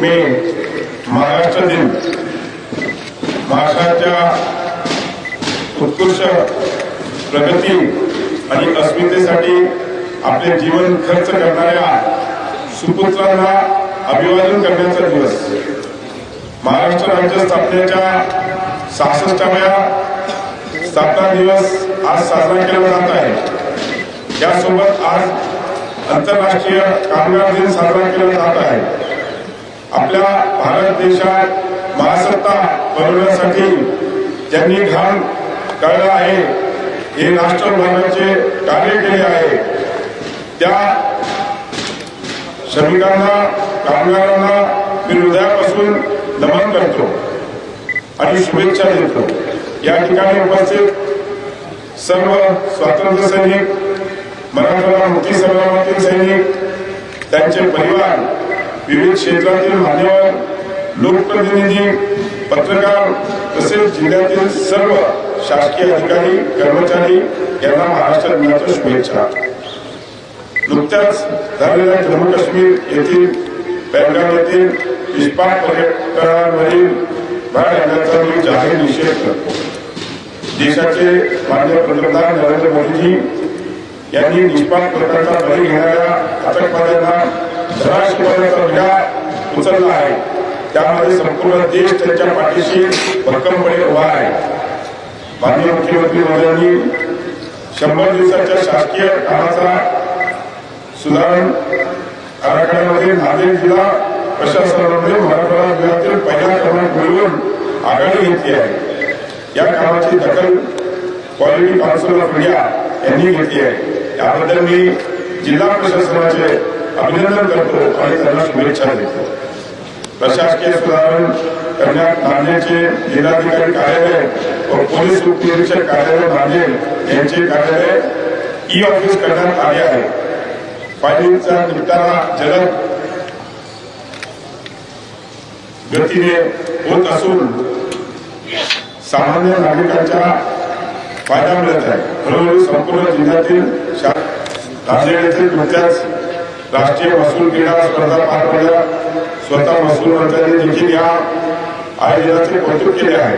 मे महाराष्ट्र दिन महाराष्ट्राच्या उत्कृष्ट प्रगती आणि अस्मितेसाठी आपले जीवन खर्च करणाऱ्या सुपुत्रांना अभिवादन करण्याचा दिवस. महाराष्ट्र राज्य स्थापनेच्या सहासष्टाव्या स्थापना दिवस आज साजरा केला जात आहे. यासोबत आज आंतरराष्ट्रीय कामगार दिन साजरा केला जात आहे. आपल्या भारत देशात महासत्ता बनवण्यासाठी ज्यांनी घाम काढला आहे हे राष्ट्रभागाचे कार्य केले आहे. त्या श्रमिकांना कामगारांना मी हृदयापासून नमन करतो आणि शुभेच्छा देतो. या ठिकाणी उपस्थित सर्व स्वातंत्र्य सैनिक मराठवाडा मुक्ती संग्रामातील सैनिक त्यांचे परिवार विविध क्षेत्रातील मान्यवर लोकप्रतिनिधी पत्रकार तसेच जिल्ह्यातील सर्व शासकीय अधिकारी कर्मचारी यांना महाराष्ट्र दिनाच्या शुभेच्छा. नुकत्याच झालेल्या जम्मू काश्मीर येथील बँगाल येथील इस्पात पर्यटनावरील भर घालण्याचा मी जाहीर निषेध. करतो देशाचे माननीय पंतप्रधान नरेंद्र मोदीजी यांनी निष्पाप प्रकारचा बळी घेणाऱ्या आतंकवाद्यांना धडा उचलला आहे. त्यामध्ये संपूर्ण देश त्यांच्या पाठीशी भक्कमपणे उभा आहे. माननीय मुख्यमंत्री महोदयांनी शंभर दिवसाच्या शासकीय कामाचा सुधारण आराखड्यामध्ये नांदेड जिल्हा प्रशासनामध्ये मराठवाडा विभागातील पहिला क्रमांक मिळवून आघाडी घेतली आहे. या कामाची दखल क्वालिटी काउन्सिल ऑफ इंडिया यांनी घेतली आहे. त्याबद्दल मी जिल्हा प्रशासनाचे अभिनंदन करतो आणि त्यांना शुभेच्छा देतो. प्रशासकीय सुधारण करण्यात नांदेडचे जिल्हाधिकारी कार्यालय व पोलीस उपनिरीक्षक कार्यालय नांदेड यांचे कार्यालय ई ऑफिस करण्यात आले आहे. फायलिंगचा निपटारा जलद गतीने होत असून सामान्य नागरिकांच्या फायदा मिळत आहे. हळूहळू संपूर्ण जिल्ह्यातील नांदेड येथील नुकत्याच राष्ट्रीय महसूल क्रीडा स्पर्धा पार पडल्या स्वतः महसूल मंत्र्यांनी देखील या आयोजनाचे कौतुक केले आहे.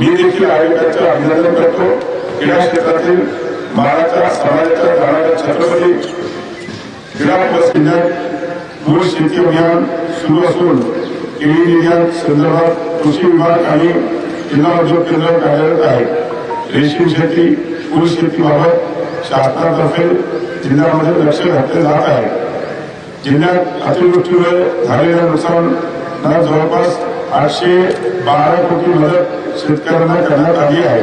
मी देखील आयोजकांचे अभिनंदन करतो. क्रीडा क्षेत्रातील महाराष्ट्र समाजाच्या जाणाऱ्या छत्रपती क्रीडा प्रशिक्षणात मूळ शेती अभियान सुरू असून केळी निर्यात संदर्भात कृषी विभाग आणि जिल्हा उद्योग केंद्र कार्यरत आहे. रेशीम शेती फूल शेतीबाबत शासनातर्फे जिल्ह्यामध्ये लक्ष घातले जात आहे. जिल्ह्यात अतिवृष्टीमुळे झालेल्या नुकसानात जवळपास आठशे बारा कोटी मदत शेतकऱ्यांना करण्यात आली आहे.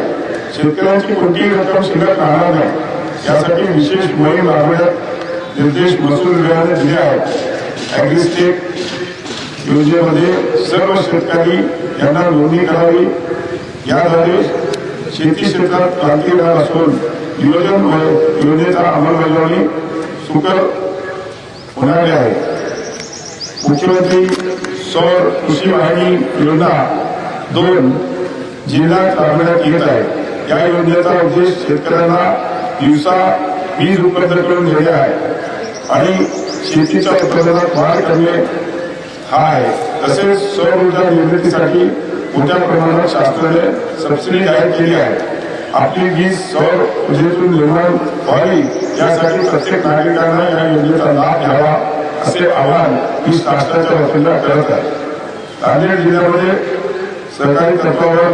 शेतकऱ्यांची कोणतीही रक्कम शिल्लक राहणार नाही. यासाठी विशेष मोहीम राबवण्यात निर्देश महसूल विभागाने दिले आहेत. अॅग्रिस्टेक योजनेमध्ये सर्व शेतकरी यांना नोंदणी करावी. याद्वारे शेती क्षेत्रात क्रांती येणार असून नियोजन योजनेचा अंमलबजावणी सुकर होणार आहे मुख्यमंत्री सौर कृषी वाहिनी योजना दोन जिल्ह्यात राबविण्यात येत आहे या योजनेचा उद्देश शेतकऱ्यांना दिवसा वीज उपलब्ध करून देणे आहे. आणि शेतीच्या उत्पादनात वाढ करणे हा आहे. तसेच सौर ऊर्जा निर्मितीसाठी मोठ्या प्रमाणात शासनाने सबसिडी जाहीर केली आहे. आपली वीज सौर ऊर्जेतून निर्माण व्हावी यासाठी प्रत्येक नागरिकांना या योजनेचा लाभ घ्यावा असे आवाहन मी शासनाच्या वतीनं करत आहे. नांदेड जिल्ह्यामध्ये सरकारी तत्वावर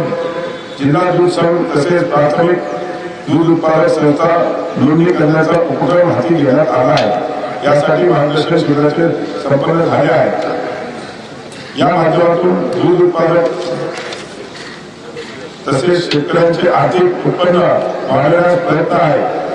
जिल्हा दूध संघ तसेच प्राथमिक दूध उत्पादक संस्था नोंदणी करण्याचा उपक्रम हाती घेण्यात आला आहे. यासाठी मार्गदर्शन शिबिराचे संपन्न झाले आहे. या माध्यमातून दूध उत्पादक तसेच शेतकऱ्यांचे आर्थिक उत्पन्न वाढवण्यास प्रयत्न आहे.